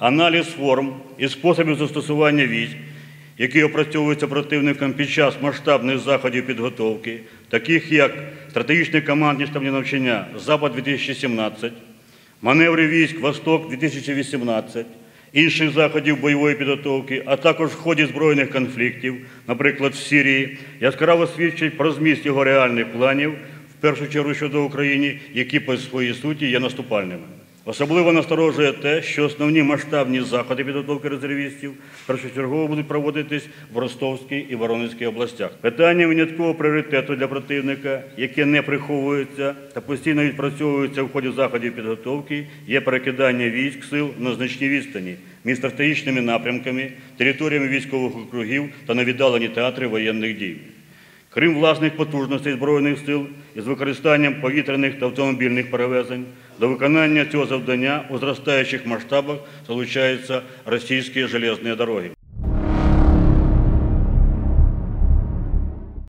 аналіз форм і способів застосування військ, які опрацьовуються противником під час масштабних заходів підготовки, таких як стратегічне командні штабні навчання Запад-2017, маневри військ Восток-2018, інших заходів бойової підготовки, а також в ході збройних конфліктів, наприклад, в Сирії, яскраво свідчить про зміст його реальних планів, в першу чергу щодо України, які по своїй суті є наступальними. Особливо насторожує те, що основні масштабні заходи підготовки резервістів першочергово будуть проводитись в Ростовській і Воронезькій областях. Питання виняткового пріоритету для противника, яке не приховується та постійно відпрацьовується в ході заходів підготовки, є перекидання військ сил на значні відстані між стратегічними напрямками, територіями військових округів та на віддалені театри воєнних дій. Крім власних потужностей Збройних сил із використанням повітряних та автомобільних перевезень, до виконання цього завдання у зростаючих масштабах залучаються російські железні дороги.